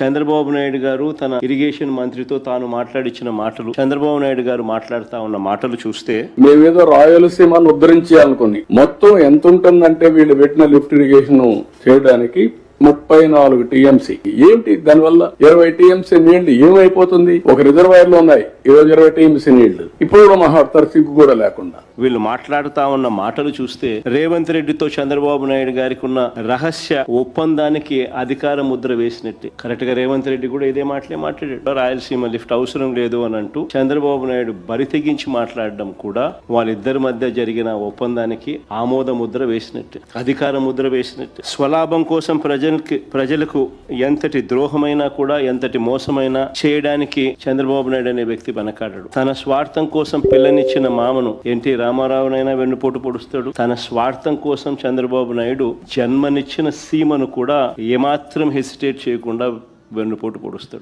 చంద్రబాబు నాయుడు గారు తన ఇరిగేషన్ మంత్రితో తాను మాట్లాడించిన మాటలు చంద్రబాబు నాయుడు గారు మాట్లాడుతా ఉన్న మాటలు చూస్తే మేమేదో రాయలసీమను ఉద్ధరించాలనుకుని మొత్తం ఎంత ఉంటుందంటే వీళ్ళు పెట్టిన లిఫ్ట్ ఇరిగేషన్ చేయడానికి ముప్పై నాలుగు టీఎంసీ. ఏంటి దానివల్ల ఇరవై టీఎంసీ నీళ్ళు ఏమైపోతుంది? ఒక రిజర్వాయర్లో ఉన్నాయి. ఈ రోజు ఇరవై టీఎంసీ నీళ్ళు. ఇప్పుడు కూడా మహాడతారు సిగ్గు కూడా లేకుండా. వీళ్ళు మాట్లాడుతా ఉన్న మాటలు చూస్తే రేవంత్ రెడ్డితో చంద్రబాబు నాయుడు గారికి ఉన్న రహస్య ఒప్పందానికి అధికార ముద్ర వేసినట్టే. కరెక్ట్గా రేవంత్ రెడ్డి కూడా ఇదే మాటలే మాట్లాడాడు. రాయలసీమ లిఫ్ట్ అవసరం లేదు అని అంటూ చంద్రబాబు నాయుడు బరి తెగించి మాట్లాడడం కూడా వాళ్ళిద్దరి మధ్య జరిగిన ఒప్పందానికి ఆమోద ముద్ర వేసినట్టే. అధికార ముద్ర వేసినట్టే. స్వలాభం కోసం ప్రజలు ప్రజలకి ప్రజలకు ఎంతటి ద్రోహమైనా కూడా ఎంతటి మోసమైనా చేయడానికి చంద్రబాబు నాయుడు అనే వ్యక్తి వెనకాడడు. తన స్వార్థం కోసం పిల్లనిచ్చిన మామను ఎన్టీ రామారావునైనా వెన్నుపోటు పొడుస్తాడు. తన స్వార్థం కోసం చంద్రబాబు నాయుడు జన్మనిచ్చిన సీమను కూడా ఏమాత్రం హెసిటేట్ చేయకుండా వెన్నుపోటు పొడుస్తాడు.